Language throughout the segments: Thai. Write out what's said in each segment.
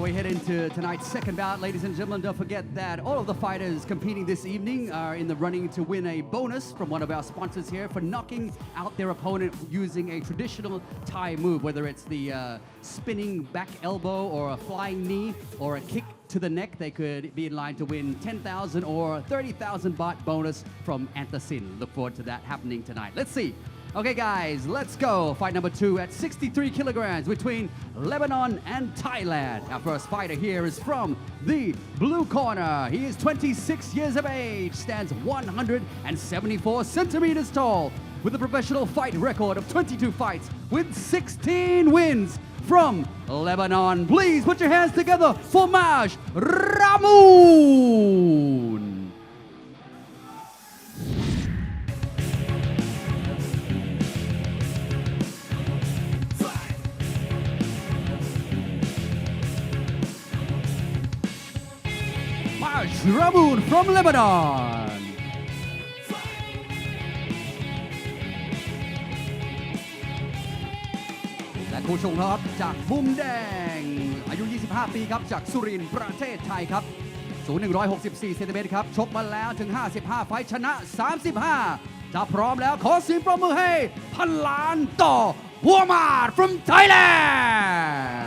before we head into tonight's second bout, ladies and gentlemen, don't forget that all of the fighters competing this evening are in the running to win a bonus from one of our sponsors here for knocking out their opponent using a traditional Thai move, whether it's the uh, spinning back elbow or a flying knee or a kick to the neck. They could be in line to win 10,000 or 30,000 baht bonus from Antacin. Look forward to that happening tonight. Let's see. Okay, guys, let's go. Fight number two at 63 kilograms between Lebanon and Thailand. Our first fighter here is from the blue corner. He is 26 years of age, stands 174 centimeters tall, with a professional fight record of 22 fights with 16 wins. From Lebanon, please put your hands together for Maj Ramoon. มาชราบูน from Lebanon และคู่ชงครับจากมุมแดง อายุ 25 ปีครับจากสุรินทร์ประเทศไทยครับ สูง 164 เซนติเมตรครับ ชกมาแล้วถึง 55 ไฟชนะ 35 จะพร้อมแล้วขอเสียงปรบมือให้ พันล้านต่อหัวมาด from Thailand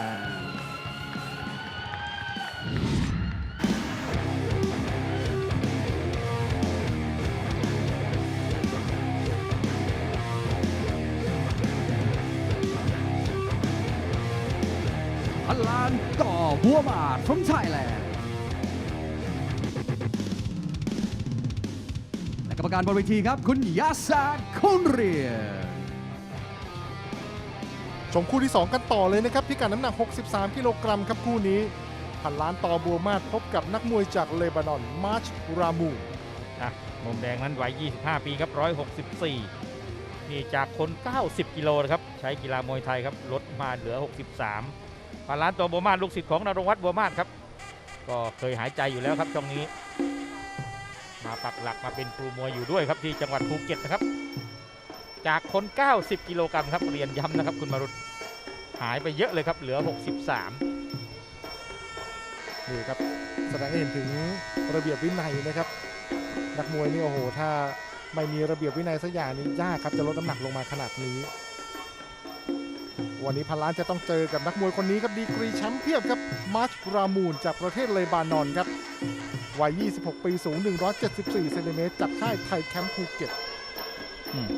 ต่อหัวหมาด from Thailand และกรรมการบนเวทีครับ คุณยาซาคุณเรียนชมคู่ที่ 2 กันต่อเลยนะครับพิกัดน้ำหนัก 63 กิโลกรัมครับคู่นี้พันล้านต่อบัวมาดพบกับนักมวยจากเลบานอนมาร์ชรามูอะมุมแดงนั้นวัย 25 ปีครับ 164 นี่จากคน 90 กิโลนะครับ ใช้กีฬามวยไทยครับ ลดมาเหลือ 63 ปาล้านตัวบัวมาศลูกศิษย์ของนรงวัฒน์บัวมาศครับ ก็เคยหายใจอยู่แล้วครับช่วงนี้ มาปักหลักมาเป็นครูมวยอยู่ด้วยครับที่จังหวัดภูเก็ตนะครับ จากคน 90 กิโลกรัมครับเรียนย้ำนะครับคุณมารุตหายไปเยอะเลยครับเหลือ 63 นี่ครับแสดงให้เห็นถึงระเบียบวินัยนะครับ นักมวยนี่โอ้โห ถ้าไม่มีระเบียบวินัยสักอย่างนี่ยากครับจะลดน้ำหนักลงมาขนาดนี้ วันนี้พันล้านจะต้องเจอกับนักมวยคนนี้ครับดีกรีแชมป์เปี้ยนครับมาร์ชรามูนจากประเทศเลบานอนครับวัย 26 ปีสูง 174เซนติเมตรจากค่ายไทยแคมป์ภูเก็ต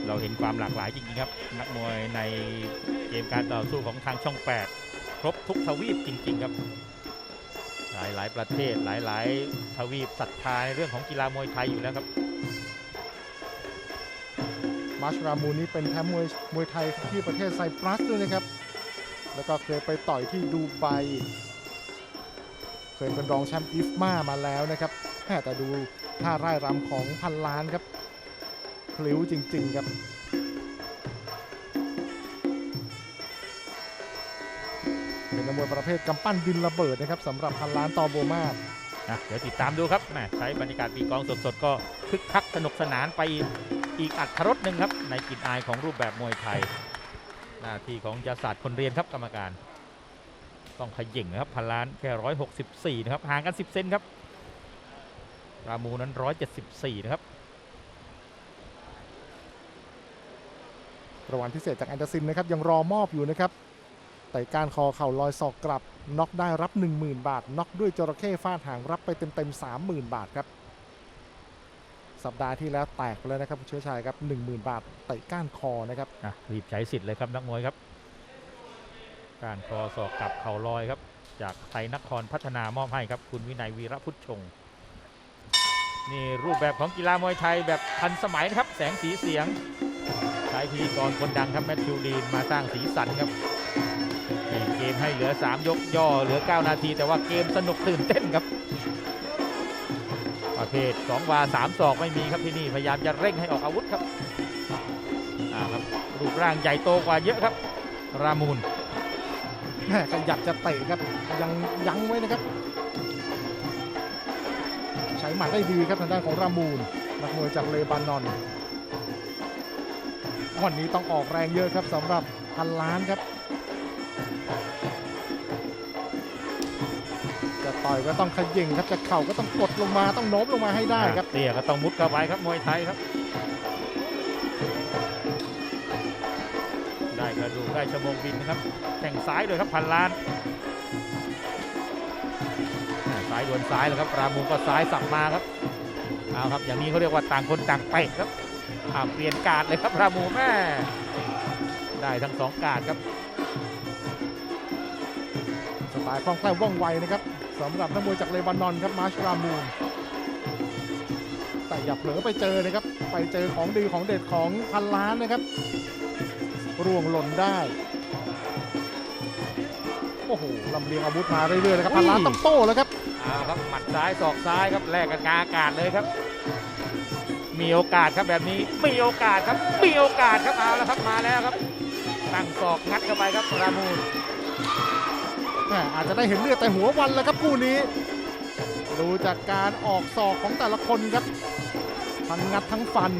เราเห็นความหลากหลายจริงๆครับ นักมวยในเกมการต่อสู้ของทางช่อง 8 ครบทุกทวีปจริง ๆ ครับ หลายๆ ประเทศหลาย ๆ ทวีปศรัทธาในเรื่องของกีฬามวยไทยอยู่แล้วครับ มาร์ชรามูนี่เป็นแชมป์มวยมวยไทยที่ประเทศไซปรัสด้วยนะครับ แล้วก็เคยไปต่อยที่ดูไบ เคยเป็นรองแชมป์อิฟมามาแล้วนะครับแม่แต่ดูท่าไร่รำของพันล้านครับพลิ้วจริง ๆ ครับเป็นนักมวยประเภทกำปั้นดินระเบิดนะครับสำหรับพันล้านตอโบมาเดี๋ยวติดตามดูครับใช้บรรยากาศปีกองสดๆ ก็คึกคักสนุกสนานไป อีกอัตรสหนึ่งครับ ในกลิ่นอายของรูปแบบมวยไทย หน้าที่ของยศาสตร์คนเรียนครับกรรมการ ต้องขยิ่งนะครับพันล้านแค่ร้อยหกสิบสี่นะครับห่างกันสิบเซนครับรามูนั้นร้อยเจ็ดสิบสี่นะครับรางวัลพิเศษจากแอนเดอร์ซินนะครับยังรอมอบอยู่นะครับไต่กานคอเข่าลอยศอกกลับน็อกได้รับ 10,000 บาทน็อกด้วยจระเข้ฟาดหางรับไปเต็มๆ30,000 บาทครับ สัปดาห์ที่แล้วแตกไปแล้วนะครับคุณเชื้อชายครับ10,000 บาทไต่ก้านคอนะครับอะรีบใช้สิทธิ์เลยครับนักมวยครับ การคอศอกกับเข่าลอยครับ จากไทยนครพัฒนามอบให้ครับ คุณวินัยวีระพุทธชงนี่รูปแบบของกีฬามวยไทยแบบทันสมัยนะครับ แสงสีเสียงใช้พิธีกรคนดังครับแมทธิวดีนมาสร้างสีสันครับเกมให้เหลือ 3 ยกย่อเหลือ 9 นาที แต่ว่าเกมสนุกตื่นเต้นครับ ประเภท2วา3ศอกไม่มีครับที่นี่พยายามจะเร่งให้ออกอาวุธครับอ่าครับรูปร่างใหญ่โตกว่าเยอะครับ รามูลแม่ก็อยากจะเตะครับยังยั้งไว้นะครับ ใช้หมัดได้ดีครับทางด้านของรามูลนักมวยจากเลบานอนวันนี้ต้องออกแรงเยอะครับสำหรับพันล้านครับ ต่อยก็ต้องขย่งครับจะเข่าก็ต้องกดลงมาต้องโน้มลงมาให้ได้ครับ เตี้ยก็ต้องมุดเข้าไปครับมวยไทยครับ ได้กระดูกได้ชั่วโมงบินนะครับแข่งซ้ายด้วยครับพันล้านอ่าซ้ายดวลซ้ายแล้วครับปรามูลก็ซ้ายสับมาครับเอาครับอย่างนี้เขาเรียกว่าต่างคนต่างเตะครับอ่าเปลี่ยนการดเลยครับปรามูลแม่ได้ทั้งสองการดครับสไตล์คล่องแคล่วว่องไวนะครับ สำหรับนักมวยจากเลบานอนครับมาร์ชรามูนแต่อย่าเผลอไปเจอนะครับ ไปเจอของดีของเด็ดของพันล้านนะครับ ร่วงหล่นได้ โอ้โหลำเลียงอาวุธมาเรื่อยๆนะครับ พันล้านต้องโต้แล้วครับเอาครับหมัดซ้ายศอกซ้ายครับแลกกันกลางอากาศเลยครับ มีโอกาสครับแบบนี้มีโอกาสครับมีโอกาสครับเอาแล้วครับมาแล้วครับตั้งศอกงัดเข้าไปครับรามูลแหม่ อาจจะได้เห็นเลือดแต่หัววันแล้วครับคู่นี้ ดูจากการออกศอกของแต่ละคนครับ ทั้งงัดทั้งฟัน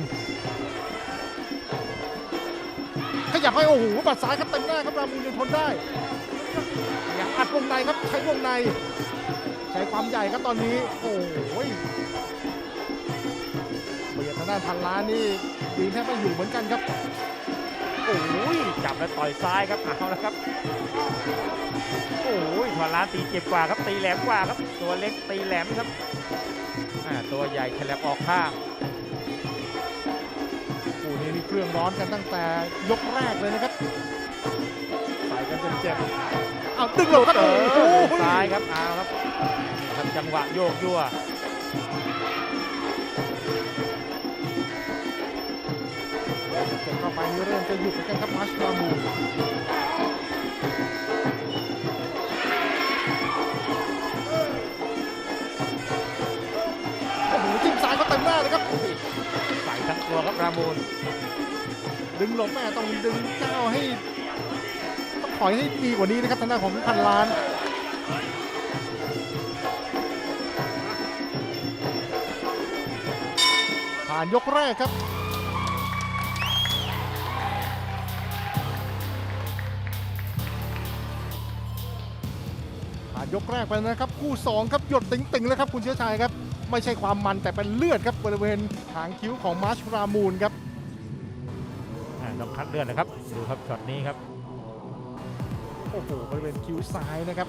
ขยับให้โอ้โหบัดซ้ายครับเต็มหน้าครับรามูลยังทนได้อยากอัดวงในครับใช้วงใน ใช้ความใหญ่ครับตอนนี้โอ้โหเบียดทางด้านพันล้านนี่ดีแทบไม่อยู่เหมือนกันครับ โอ้ยจับแล้วต่อยซ้ายครับเอาแล้วครับโอ้ยทวารานตีเจ็บกว่าครับตีแหลมกว่าครับ ตัวเล็กตีแหลมครับอ่าตัวใหญ่ฉลับออกข้างคู่นี้นี่เครื่องร้อนกันตั้งแต่ยกแรกเลยนะครับใส่กันจนเจ็บเอาดึงหลบครับเอโอ้อโหซ้ายครับเอาครับนี่ครับจังหวะโยกยั่ว เจ็บเข้าไปนี่เริ่มจะหยุดเหมือนกันครับมาร์ชลามูโอ้โหจิ้มซ้ายเขาเต็มหน้าเลยครับใส่ทั้งตัวครับรามูลดึงหลบแม่ต้องดึงก้าวให้ต้องถอยให้ดีกว่านี้นะครับทางด้านของพันล้านผ่านยกแรกครับ ยกแรกไปนะครับ คู่ 2 ครับ หยดติ่งๆแล้วครับคุณเชื้อชัยครับ ไม่ใช่ความมันแต่เป็นเลือดครับบริเวณหางคิ้วของมาร์ชรามูนครับอ่าต้องคัดเลือดนะครับ ดูครับช็อตนี้ครับ โอ้โหบริเวณคิ้วซ้ายนะครับ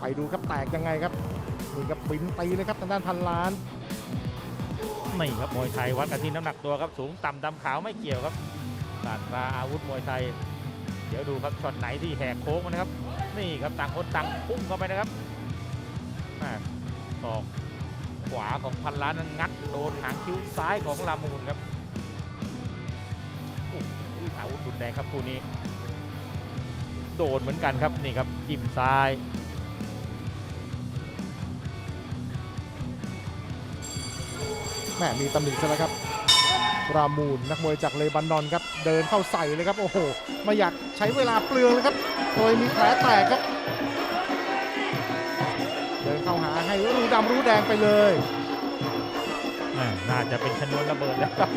ไปดูครับแตกยังไงครับนี่ครับบินตีเลยครับทางด้านพันล้านนี่ครับมวยไทยวัดกันที่น้ำหนักตัวครับสูงต่ำดำขาวไม่เกี่ยวครับศาสตราอาวุธมวยไทย เดี๋ยวดูครับช็อตไหนที่แหกโค้งนะครับ นี่ครับต่างคนต่างพุ่งเข้าไปนะครับอ่าศอกขวาของพันล้านนั้นงัดโดนหางคิ้วซ้ายของลามูนครับโอ้โหอาวุธรุนแรงครับคู่นี้ โดนเหมือนกันครับนี่ครับจิ้มซ้ายแหมมีตำหนิซะแล้วครับ รามูนนักมวยจากเลบานอนครับเดินเข้าใส่เลยครับโอ้โหไม่อยากใช้เวลาเปลืองเลยครับโดยมีแผลแตกครับ เดินเข้าหาให้รู้ดำรู้แดงไปเลยน่าจะเป็นชนวนระเบิดแล้วครับ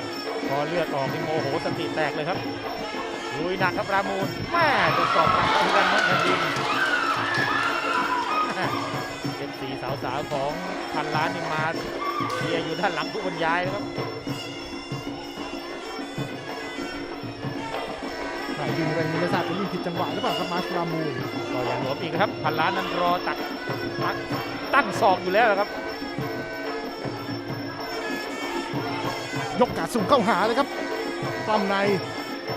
พอเลือดออกนี่โมโหสติแตกเลยครับลุยหนักครับรามูลแม่จะสอบหนักเหมือนกันน้องแผ่นดินเป็นสีสาวๆของพันล้านนี่มาเชียร์อยู่ด้านหลังผู้บรรยายนะครับ ไหนยิงแรงไม่ทราบจะยิงผิดจังหวะหรือเปล่าครับมาร์ชรามูนก็อย่างหลวมอีกนะครับพันล้านนั้นรอตักตักตั้งศอกอยู่แล้วนะครับ ยกกาดสูงเข้าหาเลยครับปล้ำใน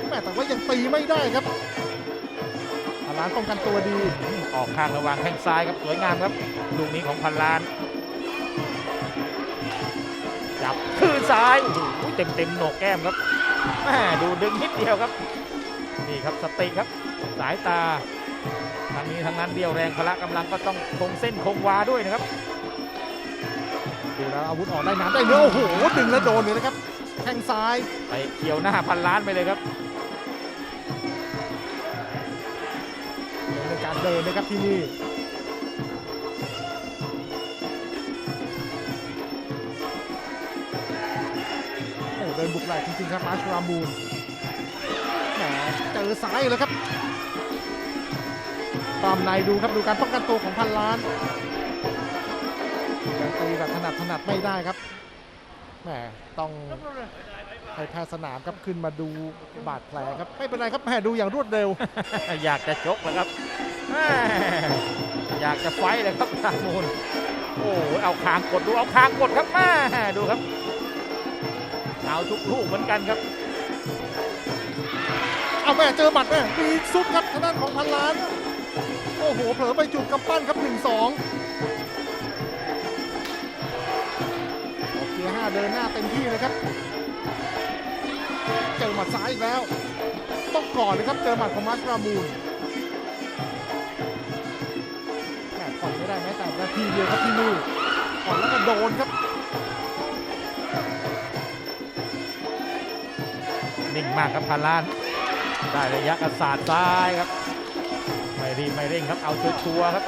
แม่แต่ว่ายังตีไม่ได้ครับพันล้านป้องกันตัวดี ออกข้างระหว่างแข้งซ้ายครับสวยงามครับลูกนี้ของพันล้านจับคืนซ้ายโอ้โหเต็มเต็มๆโหนกแก้มครับแม่ดูดึงนิดเดียวครับ นี่ครับสติครับ สายตาทางนี้ทางนั้นเดียวแรงพละกำลังก็ต้องคงเส้นคงวาด้วยนะครับดูแล้วอาวุธออกได้น้ำได้เนื้อโอ้โหดึงแล้วโดนเลยนะครับแข้งซ้ายไปเกี่ยวหน้าพันล้านไปเลยครับในการเดินนะครับที่นี่โอ้เดินบุกแหลกจริงๆครับมาร์ชรามูนแหม เจอซ้ายเลยครับตามในดูครับดูการป้องกันตัวของพันล้านยังตีแบบถนัดถนัดไม่ได้ครับแหมต้องให้แพทย์สนามครับขึ้นมาดูบาดแผลครับไม่เป็นไรครับแหมดูอย่างรวดเร็ว อยากจะชกแล้วครับแม่อยากจะไฟท์เลยครับรามูลโอ้โหเอาคางกดดูเอาคางกดครับแม่ดูครับเอาทุกลูกเหมือนกันครับ เอาแม่เจอหมัดแม่มีซุปครับทางด้านของพันล้าน โอ้โหเผลอไปจุดกำปั้นครับ 1 2โอเคห้าเดินหน้าเต็มที่เลยครับ เจอหมัดซ้ายอีกแล้ว ต้องก่อนเลยครับ เจอหมัดของมาร์ชรามูลแหม่ผ่อนไม่ได้แม้แต่นาทีเดียวครับที่นี่ผ่อนแล้วก็โดนครับนิ่งมากครับพันล้าน ได้ระยะกระสาดซ้ายครับ ไม่รีบไม่เร่งครับเอาชัวร์ๆครับ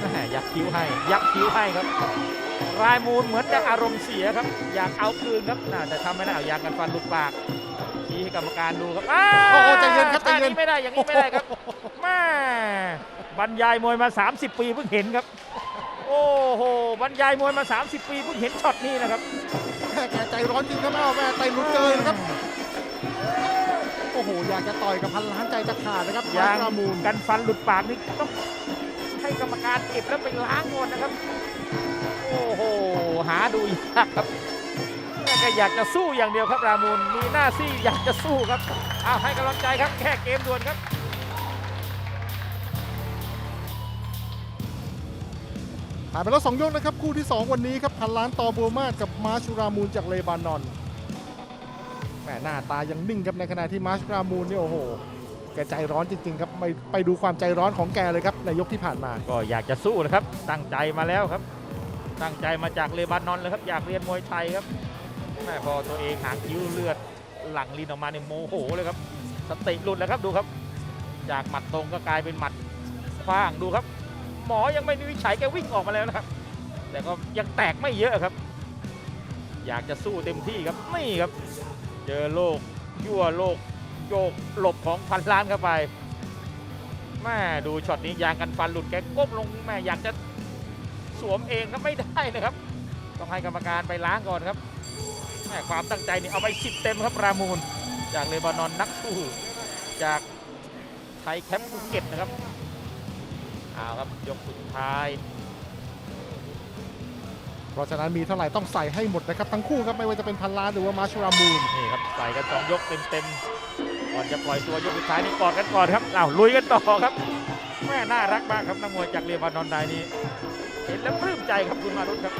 แม่ยักคิ้วให้ ยักคิ้วให้ครับ รายมูลเหมือนจะอารมณ์เสียครับ อยากเอาคืนครับน่าแต่ทำไม่ได้เอายางกันฟันหลุดปากชี้ให้กรรมการดูครับอ้าโอ้โหใจเย็นครับใจท่าเย็นนี้ไม่ได้อย่างนี้ไม่ได้ครับแม่บรรยายมวยมา 30 ปีเพิ่งเห็นครับ โอ้โหบรรยายมวยมา 30 ปีเพิ่งเห็นช็อตนี้นะครับแม่แกใจร้อนจริงครับเอาแม่ไตหลุดเจอนะครับ โอ้โห อยากจะต่อยกับพันล้านใจจะขาดนะครับยางรามูลกันฟันหลุดปากนี่ต้องให้กรรมการเก็บแล้วไปล้างก่อนนะครับ โอ้โห หาดูยากครับแม่ก็อยากจะสู้อย่างเดียวครับรามูลมีหน้าซี่อยากจะสู้ครับเอาให้กำลังใจครับแค่เกมด่วนครับผ่านไปแล้วสองยกนะครับ คู่ที่ 2 วันนี้ครับพันล้านต่อบัวมาศกับมาร์ชูรามูลจากเลบานอน แหมหน้าตายังนิ่งครับในขณะที่มาร์ชรามูลเนี่ยโอ้โหแกใจร้อนจริงๆครับไปไปดูความใจร้อนของแกเลยครับในยกที่ผ่านมา ก็อยากจะสู้นะครับ ตั้งใจมาแล้วครับ ตั้งใจมาจากเลบานอนเลยครับ อยากเรียนมวยไทยครับแม่พอตัวเองหางคิ้วเลือดหลังลินออกมาเนี่ยโมโหเลยครับ สติหลุดแล้วครับดูครับ จากหมัดตรงก็กลายเป็นหมัดขว้างดูครับ หมอยังไม่วินิจฉัยแกวิ่งออกมาแล้วนะครับ แต่ก็ยังแตกไม่เยอะครับ อยากจะสู้เต็มที่ครับนี่ครับ เจอโลกยั่วโลกโยกหลบของพันล้านเข้าไปแม่ดูช็อตนี้ยางกันฟันหลุดแกก้มลงแม่อยากจะสวมเองก็ไม่ได้นะครับ ต้องให้กรรมการไปล้างก่อนครับแม่ความตั้งใจนี่เอาไปสิบเต็มครับรามูล จากเลบานอนนักสู้จากไทยแคมป์ภูเก็ตนะครับเอาครับยกสุดท้าย เพราะฉะนั้นมีเท่าไหร่ต้องใส่ให้หมดนะครับทั้งคู่ครับไม่ว่าจะเป็นพันล้านหรือว่ามาร์ชูรามูลนี่ครับใส่กันสองยกเต็มๆก่อนจะปล่อยตัวยกสุดท้ายนี่กอดกันก่อนครับอ้าวลุยกันต่อครับแม่น่ารักมากครับนักมวยจากเลบานอนรายนี้เห็นแล้วปลื้มใจครับคุณมารุตครับ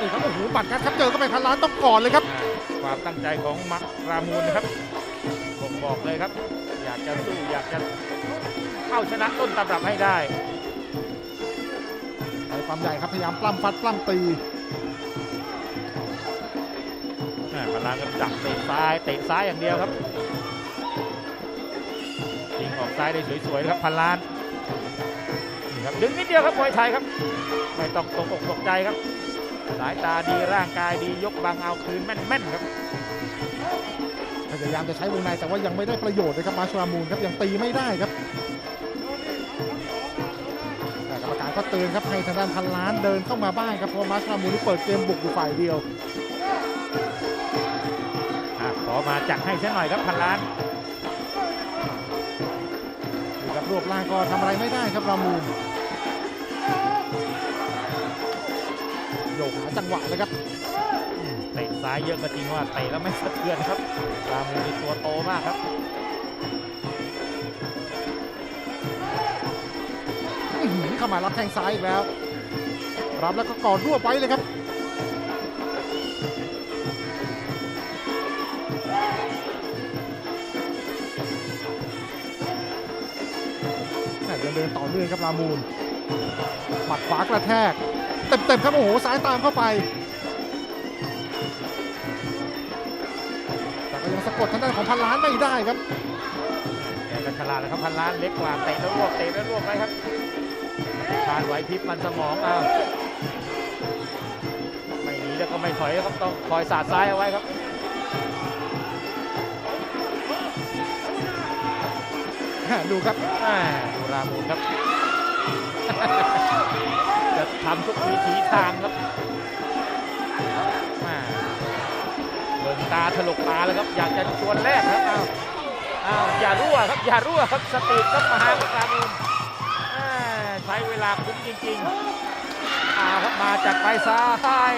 นี่ครับโอ้โหบัตรกันครับเจอเข้าไปพันล้านต้องก่อนเลยครับความตั้งใจของมักรามูลนะครับผมบอกเลยครับ อยากจะสู้อยากจะเข้าชนะต้นตำรับให้ได้ใส่ความใหญ่ครับพยายามปล้ำฟัดปล้ำตี ลังก็ดักเตะซ้ายเตะซ้ายอย่างเดียวครับยิงออกซ้ายได้สวยๆครับพันล้านนี่ครับดึงนิดเดียวครับมวยไทยครับไม่ต้องตกอกตกใจครับ สายตาดีร่างกายดียกบังเอาคืนแม่นๆครับพยายามจะใช้วงในแต่ว่ายังไม่ได้ประโยชน์เลยครับมาชรามูลครับยังตีไม่ได้ครับแต่กรรมการก็เตือนครับให้ทางด้านพันล้านเดินเข้ามาบ้างครับเพราะมาชรามูลนี่เปิดเกมบุกอยู่ฝ่ายเดียว อะขอมาจัดให้ซะหน่อยครับพันล้านดูครับรวบร่างก็ทำอะไรไม่ได้ครับรามูลโยกหาจังหวะเลยครับเตะซ้ายเยอะก็จริงว่าเตะแล้วไม่สะเทือนครับรามูลมีตัวโตมากครับอื้อหือเข้ามารับแทงซ้ายอีกแล้ว รับแล้วก็กอดรวบไว้เลยครับ ยังเดินต่อเนื่องครับรามูลหมัดขวากระแทกเต็มๆครับโอ้โหซ้ายตามเข้าไปแต่ก็ยังสะกดทางด้านของพันล้านไม่ได้ครับแกก็ฉลาดนะครับพันล้านเล็กกว่าเตะแล้วรวบเตะแล้วรวบไปครับทานไหวพริบมันสมองอ้าวไม่หนีแล้วก็ไม่ถอยครับต้องคอยสาดซ้ายเอาไว้ครับดูครับแม่ดู รามูลครับ จะทำทุกวิถีทางครับแม่เบิ่งตาถลกตาแล้วครับ อยากจะชวนแรกครับอ้าวอ้าวอย่ารั่วครับ อย่ารั่วครับสติครับมหารามูลใช้เวลาคุ้มจริงๆอ้าวครับมาจากไปซ้าย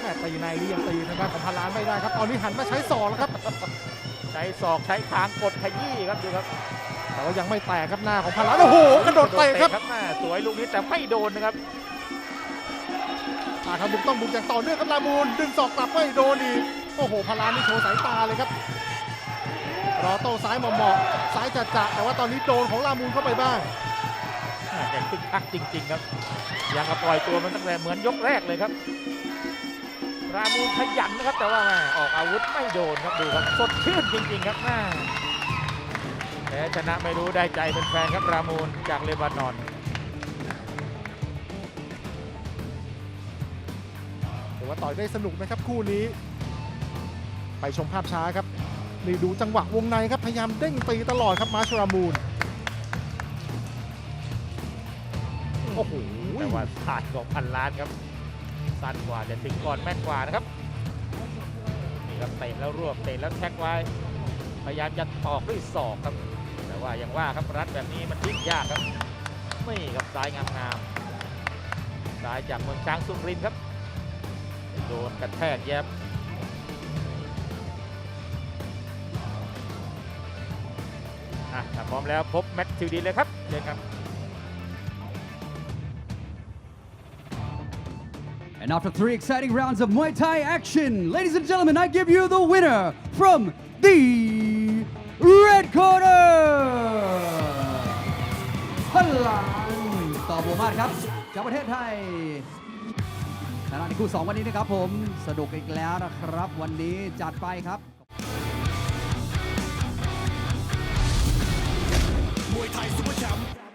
แม่ตีในนี่ยังตีทางด้านของพารานไม่ได้ครับ ตอนนี้หันมาใช้ศอกแล้วครับ ช้ศอกใช้คางกดขยี้ครับดูครับแต่ว่ายังไม่แตกครับหน้าของพารานโอ้โหกระโดดเตะครับแม่สวยลูกนี้แต่ไม่โดนนะครับอาครับบุกต้องบุกอย่างต่อเนื่องครับลามูลดึงศอกกลับไม่โดนอีกโอ้โหพารานนี่โชว์สายตาเลยครับรอโต้ซ้ายเหมาะๆซ้ายจัดจะแต่ว่าตอนนี้โดนของลามูลเข้าไปบ้างอ่าแกคึกคักจริง ๆ ครับยังกับปล่อยตัวมันตั้งแต่เหมือนยกแรกเลยครับ รามูลขยันนะครับแต่ว่าแม่ออกอาวุธไม่โดนครับดูครับสดชื่นจริง ๆ ครับแม่แพ้ชนะไม่รู้ได้ใจเป็นแฟนครับรามูลจากเลบานอนถือว่าต่อยได้สนุกนะครับคู่นี้ ไปชมภาพช้าครับนี่ดูจังหวะวงในครับพยายามเด้งตีตลอดครับมาชรามูลโอ้โหแต่ว่าศาสตร์ของพันล้านครับ สั้นกว่าแต่ถึงก่อนแม่นกว่านะครับนี่ครับเตะแล้วรวบเตะแล้วแท็กไว้ พยายามจะตอกด้วยศอกครับ แต่ว่าอย่างว่าครับรัดแบบนี้มันทิ้งยากครับนี่ครับซ้ายงามๆซ้ายจากเมืองช้างสุรินครับโดนกระแทกแยบอะพร้อมแล้วพบแมตช์ทิวดีเลยครับเชิญครับ And after three exciting rounds of Muay Thai action, ladies and gentlemen, I give you the winner from the red corner พลังต่อบัวมาศครับจากประเทศไทยขณะในคู่ 2 วันนี้นะครับผม สนุกอีกแล้วนะครับ วันนี้จัดไปครับ มวยไทยซุปเปอร์แชมป์